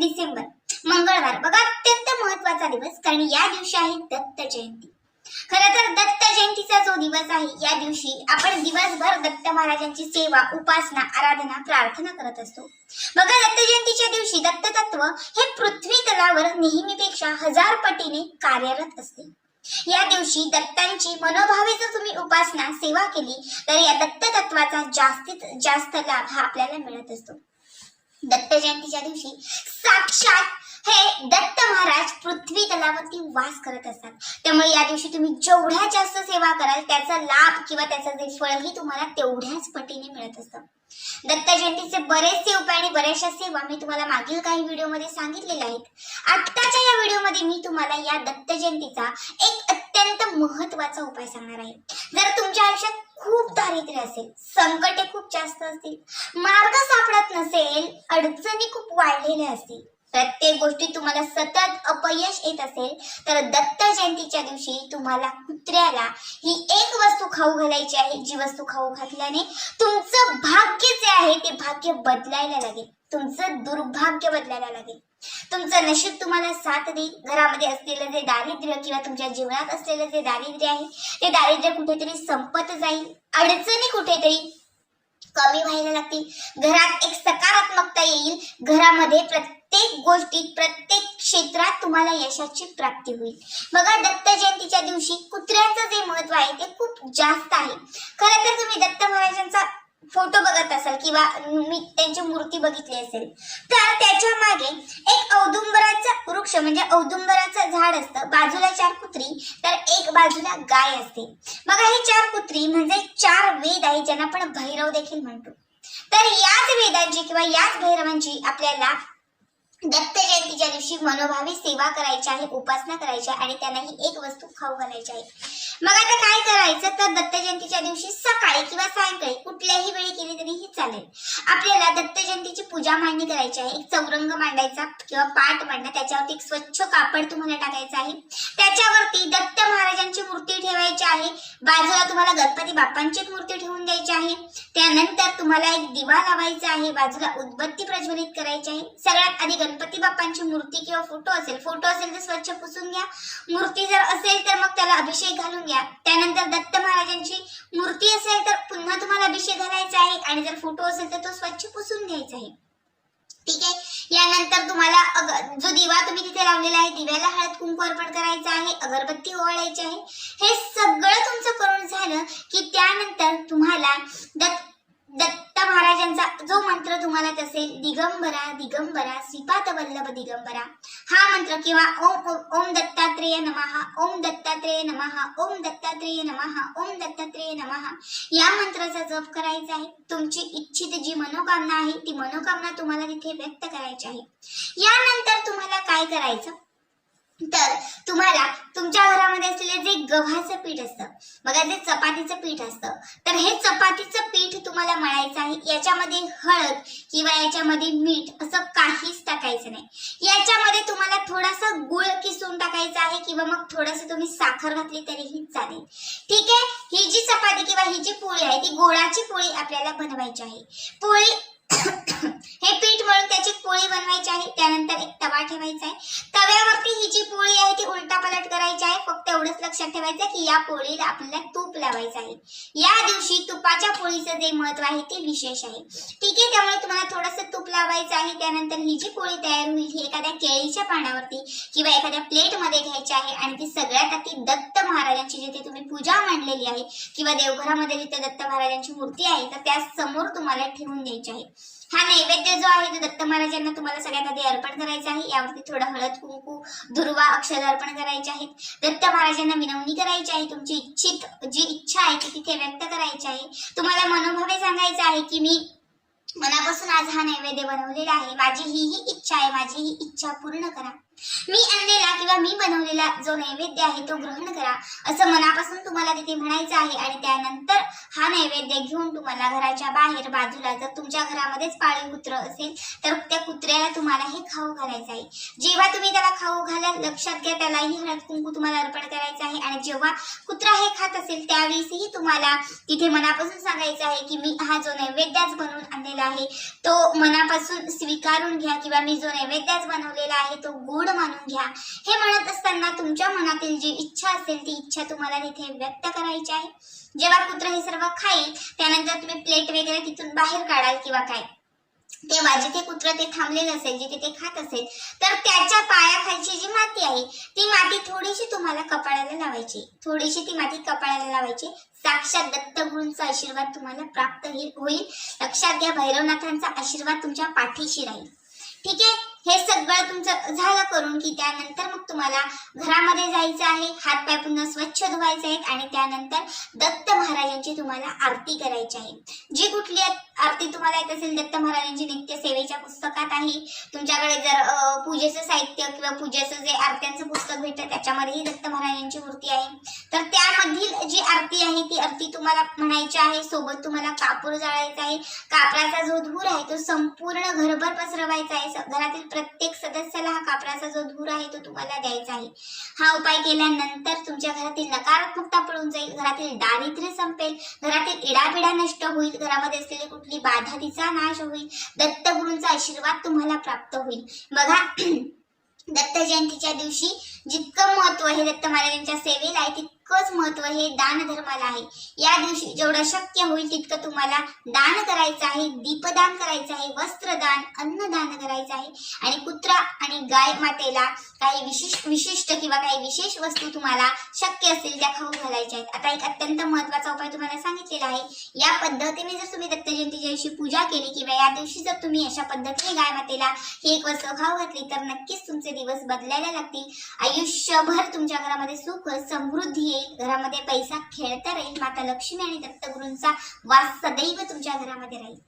डिसेंबर मंगळवार. बघा अत्यंत महत्त्वाचा दिवस कारण या दिवशी आहे दत्त जयंती. खर तर दत्त जयंतीचा जो दिवस आहे या दिवशी आपण दिवसभर दत्त महाराजांची सेवा उपासना आराधना प्रार्थना करत असतो. बघा दत्त जयंतीच्या दिवशी दत्त तत्व हे पृथ्वी तलावर नेहमीपेक्षा हजार पटीने कार्यरत असते. या दिवशी दत्तांची मनोभावे जर तुम्ही उपासना सेवा केली तर या दत्त तत्वाचा जास्तीत जास्त लाभ हा आपल्याला मिळत असतो. दत्त जयंतीच्या दिवशी साक्षात हे दत्त महाराज पृथ्वी तलावरती वास करत असतात. त्यामुळे या दिवशी तुम्ही जेवढ्या जास्त सेवा कराल त्याचा लाभ किंवा त्याचं जे फळही तुम्हाला तेवढ्याच पटीने मिळत असतं. दत्त जयंतीचे बरेचसे उपाय आणि बऱ्याचशा सेवा मी तुम्हाला मागील काही व्हिडिओमध्ये सांगितलेल्या आहेत. आत्ताच्या या व्हिडिओमध्ये मी तुम्हाला या दत्त जयंतीचा एक अत्यंत महत्त्वाचा उपाय सांगणार आहे. जर तुमच्या आयुष्यात खूप दारिद्र्य असेल संकटे खूप जास्त असतील मार्ग सापडत नसेल अडचणी खूप वाढलेल्या असतील प्रत्येक गोष्टी तुम्हाला सतत अपयश येत असेल तर दत्त जयंतीच्या दिवशी तुम्हाला कुत्र्याला ही एक वस्तू खाऊ घालायची आहे. जी वस्तू खाऊ घातल्याने तुमचं भाग्य जे आहे ते भाग्य बदलायला लागेल. तुमचं दुर्भाग्य बदलायला लागेल. तुमचं नशीब तुम्हाला साथ देईल घरामध्ये असलेलं जे दारिद्र्य किंवा तुमच्या जीवनात असलेलं जे दारिद्र्य आहे ते दारिद्र्य कुठेतरी संपत जाईल. अडचणी कुठेतरी कमी व्हायला लागतील. घरात एक सकारात्मकता येईल. घरामध्ये प्रत्येक गोष्टीत प्रत्येक क्षेत्रात तुम्हाला यशाची प्राप्ती होईल. बघा दत्त जयंतीच्या दिवशी कुत्र्यांचं जे महत्त्व आहे ते खूप जास्त आहे. खरं तर तुम्ही दत्त महाराजांचा फोटो बघत असाल किंवा मी त्यांची मूर्ती बघितली असेल तर त्याच्यामागे एक औदुंबराचा वृक्ष म्हणजे औदुंबराचं झाड असतं. बाजूला चार कुत्री तर एक बाजूला गाय असते. बघा ही चार कुत्री म्हणजे चार वेद आहे ज्यांना आपण भैरव देखील म्हणतो. तर याच वेदांची किंवा याच भैरवांची आपल्याला दत्त जयंतीच्या दिवशी मनोभावी सेवा करायची आहे उपासना करायची आहे आणि त्यांना ही एक वस्तू खाऊ घालायची आहे. मग आता काय करायचं? तर दत्त जयंतीच्या दिवशी सकाळी किंवा सायंकाळी play केली तरीही चालेल. आपल्याला दत्त जयंतीची पूजा मांडणी करायची आहे. एक चौरंग मांडायचा किंवा पाठ मांडणं त्याच्यावरती एक स्वच्छ कापड तुम्हाला टाकायचं आहे. त्याच्यावरती दत्त महाराजांची मूर्ती ठेवायची आहे. बाजूला तुम्हाला गणपती बाप्पांची मूर्ती ठेवून द्यायची आहे. त्यानंतर तुम्हाला एक दिवा लावायचा आहे. बाजूला उदबत्ती प्रज्वलित करायची आहे. सगळ्यात आधी गणपती बाप्पांची मूर्ती किंवा फोटो असेल फोटो असेल तर स्वच्छ पुसून घ्या. मूर्ती जर असेल तर मग त्याला अभिषेक घालून घ्या. त्यानंतर दत्त महाराजांची मूर्ती असेल तर पुन्हा तुम्हाला अभिषेक घालायचा आहे. आणि जर फोटो असेल तर तो स्वच्छ पुसून घ्यायचा आहे. ठीक आहे? यानंतर तुम्हाला जो दिवा तुम्ही तिथे लावलेला आहे दिव्याला हळद कुंकू अर्पण करायचं आहे अगरबत्ती ओवाळायची आहे हे सगळं तुमचं करून झालं की त्यानंतर तुम्हाला दत्त दत्त महाराजांचा जो मंत्र तुम्हाला असेल दिगंबरा दिगंबरा श्रीपाद वल्लभ दिगंबरा हा मंत्र किंवा ओम ओम- ओम दत्तात्रेय नमः ओम दत्तात्रेय नमः ओम दत्तात्रेय नमः ओम दत्तात्रेय नमः या मंत्राचा जप करायचा आहे. तुमची इच्छित जी मनोकामना आहे ती मनोकामना तुम्हाला तिथे व्यक्त करायची आहे. यानंतर तुम्हाला काय करायचं? तर तुम्हाला तुमच्या घरामध्ये असलेले जे गव्हाचं पीठ असतं बघा जे चपातीचं पीठ असतं तर हे चपातीचं पीठ तुम्हाला मळायचं आहे. याच्यामध्ये हळद किंवा याच्यामध्ये मीठ असं काहीच टाकायचं नाही. याच्यामध्ये तुम्हाला थोडासा गुळ किसून टाकायचा आहे किंवा मग थोडंसं तुम्ही साखर घातली तरीही चालेल. ठीक आहे? ही जी चपाती किंवा ही जी पोळी आहे ती गोळाची पोळी आपल्याला बनवायची आहे. पोळी हे पीठ मळून त्याची पोळी बनवायची आहे. त्यानंतर एक तवा ठेवायचा आहे. तव्यावरती ही जी पोळी आहे ती उलटा पलट करायची आहे. फक्त एवढंच लक्षात ठेवायचं की या पोळीला आपल्याला तूप लावायचं आहे. या दिवशी तुपाच्या पोळीचं जे महत्त्व आहे ते विशेष आहे. ठीक आहे त्यामुळे तुम्हाला थोडंसं तूप लावायचं आहे. त्यानंतर ही जी पोळी तयार होईल ही एखाद्या केळीच्या पानावरती किंवा एखाद्या प्लेटमध्ये घ्यायची आहे आणि ती सगळ्यात आधी दत्त महाराजांची जिथे तुम्ही पूजा मांडलेली आहे किंवा देवघरामध्ये जिथे दत्त महाराजांची मूर्ती आहे तर त्या समोर तुम्हाला ठेवून द्यायची आहे. हा नैवेद्य जो आहे तो दत्त महाराजांना तुम्हाला सगळ्यात आधी अर्पण करायचा आहे. यावरती थोडं हळद कुंकू दुर्वा अक्षर अर्पण करायचे आहेत. दत्त महाराजांना विनवणी करायची आहे. तुमची इच्छित जी इच्छा आहे ती तिथे व्यक्त करायची आहे. तुम्हाला मनोभावे सांगायचं आहे की मी मनापासून आज हा नैवेद्य बनवलेला आहे. माझी ही ही इच्छा आहे. माझी ही इच्छा पूर्ण करा. मी आणलेला किंवा मी बनवलेला जो नैवेद्य आहे तो ग्रहण करा. असं मनापासून तुम्हाला तिथे म्हणायचं आहे आणि त्यानंतर हा नैवेद्य घेऊन तुम्हाला घराच्या बाहेर बाजूला जर तुमच्या घरामध्येच पाळीव कुत्र असेल तर त्या कुत्र्याला तुम्हाला हे खाऊ घालायचं आहे. जेव्हा तुम्ही त्याला खाऊ घालाल लक्षात घ्या त्यालाही हळद कुंकू तुम्हाला अर्पण करायचं आहे आणि जेव्हा कुत्रा हे खात असेल त्यावेळेसही तुम्हाला तिथे मनापासून सांगायचं आहे की मी हा जो नैवेद्यच बनवून आणलेला आहे तो मनापासून स्वीकारून घ्या किंवा मी जो नैवेद्यच बनवलेला आहे तो गोड मानून घ्या. हे म्हणत असताना तुमच्या मनातील जी इच्छा असेल ती इच्छा तुम्हाला तिथे व्यक्त करायची आहे. जेव्हा कुत्र हे सर्व खाईल त्यानंतर तुम्ही प्लेट वगैरे तिथून बाहेर काढाल किंवा काय? तेव्हा जिथे कुत्र ते थांबलेलं असेल जिथे ते खात असेल तर त्याच्या पायाखालची जी माती आहे ती माती थोडीशी तुम्हाला कपाळाला लावायची. थोडीशी ती माती कपाळाला लावायची. साक्षात दत्तगुरूंचा आशीर्वाद तुम्हाला प्राप्त होईल. लक्षात घ्या भैरवनाथांचा आशीर्वाद तुमच्या पाठीशी राहील. ठीक आहे? हे सगळं तुमचं झालं करून की त्यानंतर मग तुम्हाला घरामध्ये जायचं आहे हात पाय पुन्हा स्वच्छ धुवायचे आहेत आणि त्यानंतर दत्त महाराजांची तुम्हाला आरती करायची आहे. जी कुठली आरती तुम्हाला येत असेल दत्त महाराजांची नित्य सेवेच्या पुस्तकात आहे. तुमच्याकडे जर पूजेचं साहित्य किंवा पूजेचं जे आरत्यांचं पुस्तक भेटतं त्याच्यामध्येही दत्त महाराजांची मूर्ती आहे. तर त्यामधील जी आरती आहे ती आरती तुम्हाला म्हणायची आहे सोबत तुम्हाला कापूर जाळायचा आहे. कापराचा जो धूर आहे तो संपूर्ण घरभर पसरवायचा आहे. घरातील प्रत्येक सदस्याला हा कापराचा जो धूर आहे तो तुम्हाला द्यायचा आहे. हा उपाय केल्यानंतर तुमच्या घरातील नकारात्मकता पळून जाईल घरातील दारिद्र्य संपेल घरातील इडापिडा नष्ट होईल घरामध्ये असलेली कुठली बाधा तिचा नाश होईल दत्तगुरूंचा आशीर्वाद तुम्हाला प्राप्त होईल. बघा दत्त जयंतीच्या दिवशी जितकं महत्त्व हे दत्त महाराजांच्या सेवेला आहे तितकंच महत्त्व हे दान धर्माला आहे. या दिवशी जेवढं शक्य होईल तितकं तुम्हाला दान करायचं आहे दीपदान करायचं आहे वस्त्रदान अन्नदान करायचं आहे. आणि कुत्रा आणि गाय मातेला काही विशिष्ट विशिष्ट किंवा काही विशेष वस्तू तुम्हाला शक्य असेल त्या खाऊ घालायच्या आहेत. आता एक अत्यंत महत्त्वाचा उपाय तुम्हाला सांगितलेला आहे. या पद्धतीने जर तुम्ही दत्त जयंतीच्या दिवशी पूजा केली किंवा या दिवशी जर तुम्ही अशा पद्धतीने गाय मातेला ही एक वस्तू खाऊ घातली तर नक्कीच तुमचे दिवस बदलायला लागतील. आयुष्यभर तुमच्या घरामध्ये सुख समृद्धी येईल घरामध्ये पैसा खेळता राहील. माता लक्ष्मी आणि दत्तगुरूंचा वास सदैव तुमच्या घरामध्ये राहील.